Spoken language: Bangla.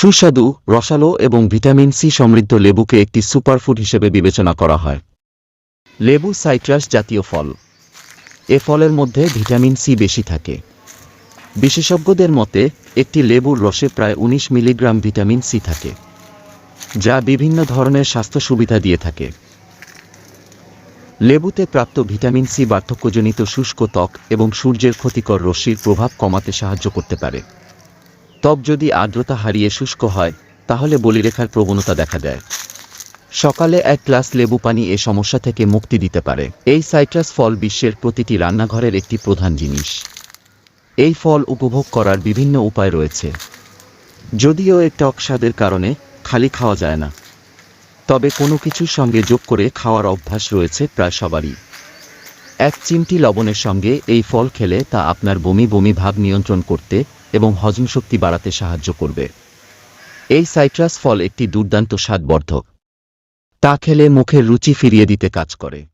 সুস্বাদু, রসালো এবং ভিটামিন সি সমৃদ্ধ লেবুকে একটি সুপারফুড হিসেবে বিবেচনা করা হয়। লেবু সাইট্রাস জাতীয় ফল। এ ফলের মধ্যে ভিটামিন সি বেশি থাকে। বিশেষজ্ঞদের মতে, একটি লেবুর রসে প্রায় ১৯ মিলিগ্রাম ভিটামিন সি থাকে, যা বিভিন্ন ধরনের স্বাস্থ্য সুবিধা দিয়ে থাকে। লেবুতে প্রাপ্ত ভিটামিন সি বার্ধক্যজনিত শুষ্ক ত্বক এবং সূর্যের ক্ষতিকর রশ্মির প্রভাব কমাতে সাহায্য করতে পারে। ত্বক যদি আর্দ্রতা হারিয়ে শুষ্ক হয়, তাহলে বলিরেখার প্রবণতা দেখা দেয়। সকালে এক গ্লাস লেবু পানি এ সমস্যা থেকে মুক্তি দিতে পারে। এই সাইট্রাস ফল বিশ্বের প্রতিটি রান্নাঘরের একটি প্রধান জিনিস। এই ফল উপভোগ করার বিভিন্ন উপায় রয়েছে। যদিও এর টক স্বাদের কারণে খালি খাওয়া যায় না। তবে কোনো কিছুর সঙ্গে যোগ করে খাওয়ার অভ্যাস রয়েছে প্রায় সবারই। এক চিমটি লবণের সঙ্গে এই ফল খেলে তা আপনার বমি বমি ভাব নিয়ন্ত্রণ করতে এবং হজম শক্তি বাড়াতে সাহায্য করবে। এই সাইট্রাস ফল একটি দুর্দান্ত স্বাদবর্ধক। তা খেলে মুখের রুচি ফিরিয়ে দিতে কাজ করে।